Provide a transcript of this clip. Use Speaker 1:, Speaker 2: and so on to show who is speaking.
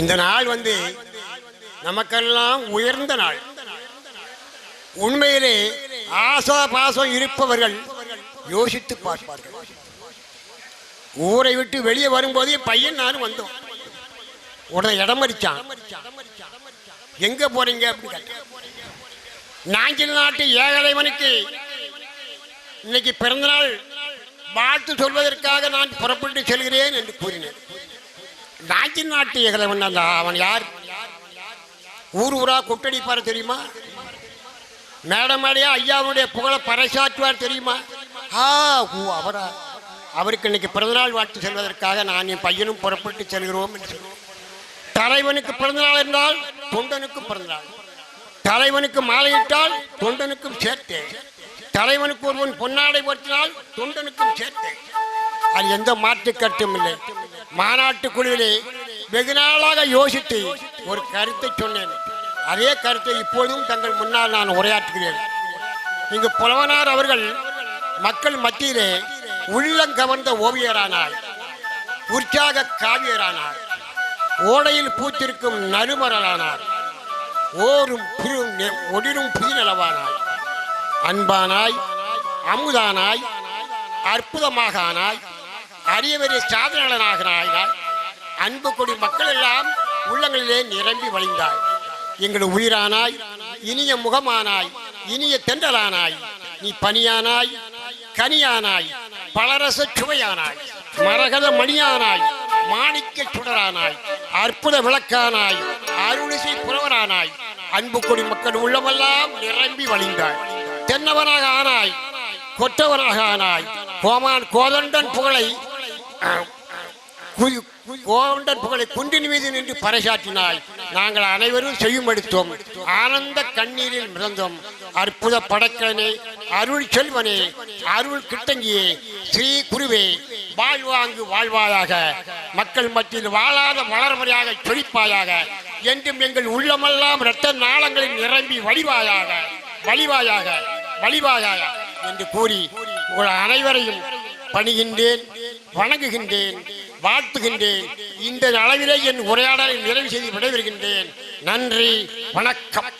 Speaker 1: இந்த நாள் வந்து நமக்கெல்லாம் உயர்ந்த நாள். உண்மையிலே ஆசா பாசம் இருப்பவர்கள் யோசித்து பார்ப்பார்கள். ஊரை விட்டு வெளியே வரும்போது பையன் நானும் வந்தோம். உடனே இடம் மறிச்சான் எங்க போறீங்க அப்படின்னு நாஞ்சில் நாட்டு ஏகலைவனுக்கு இன்னைக்கு பிறந்தநாள் வாழ்த்து சொல்வதற்காக நான் புறப்பட்டு செல்கிறேன் என்று கூறினேன். நாஞ்சில் நாட்டு ஏகலைவன் அந்த அவன் யார்? ஊர் ஊரா கொட்டடிப்பார் தெரியுமா? மேடம் மேடையா ஐயாவுடைய புகழை பறைசாற்றுவார் தெரியுமா? ஆ ஊ அவரா. அவருக்கு இன்னைக்கு பிறந்தநாள் வாழ்த்து செல்வதற்காக நான் என் பையனும் புறப்பட்டு செல்கிறோம் என்று தலைவனுக்கு பிறந்தநாள் என்றால் தொண்டனுக்கும் பிறந்தநாள். தலைவனுக்கு மாலையிட்டால் தொண்டனுக்கும் சேர்த்தேன் தலைவனுக்கு ஒருவன் பொன்னாடை போர்த்தினால் தொண்டனுக்கும் சேர்த்தேன் அது எந்த மாற்று கட்டும் இல்லை. மாநாட்டு குழுவிலே வெகு நாளாக யோசித்து ஒரு கருத்தை சொன்னேன். அதே கருத்தை இப்பொழுதும் தங்கள் முன்னால் நான் உரையாற்றுகிறேன். இங்கு புலவனார் அவர்கள் மக்கள் மத்தியிலே உள்ளம் கவர்ந்த ஓவியரானார். உற்சாக காவியரானார். ஓடையில் பூத்திருக்கும் நறுமரலானார். ஓரும் புரும் ஒடிரும் புதிநலவானாய் அன்பானாய் அமுதானாய் அற்புதமாக ஆனாய் அரியவரிய சாதனையாளனாக அன்பு கொடி மக்கள் எல்லாம் உள்ளங்களிலே நிரம்பி வழிந்தாய். எங்கள் உயிரானாய் இனிய முகமானாய் இனிய தென்றலானாய் நீ பனியானாய் கனியானாய் பலரச சுவையானாய் மரகத மணியானாய் மாணிக்க சுடரானாய் அற்புத விளக்கானாய் அருளிசை புறவரானாய் அன்பு கொடி மக்கள் உள்ளமெல்லாம் நிரம்பி வழிந்தாய். தென்னவனாக ஆனாய் கொற்றவனாக ஆனாய் கோமான் கோதண்டன் புகழை அஹ், கு- கோவண்டன் புகழை குண்டின் மீது நின்று பறைசாற்றினாய். நாங்கள் அனைவரும் செய்யும் எடுத்தோம் ஆனந்த கண்ணீரில் மிதந்தோம். அற்புத படக்கலனே அருள் செல்வனே அருள் கிட்டங்கியே ஸ்ரீ குருவே வாழ்வாங்கு வாழ்வாயாக மக்கள் மத்தியில் வாழாத வளர்முறையாக சொலிப்பாயாக என்றும் எங்கள் உள்ளமெல்லாம் இரத்த நாளங்களில் நிரம்பி வழிவாயாக வழிவாயாக வழிவாயாக என்று கூறி உங்கள் அனைவரையும் பணிகின்றேன் வணங்குகின்றேன் வாழ்த்துகின்றேன். இந்த அளவிலே என் உரையாடலை நிறைவு செய்து விடைபெறுகின்றேன். நன்றி வணக்கம்.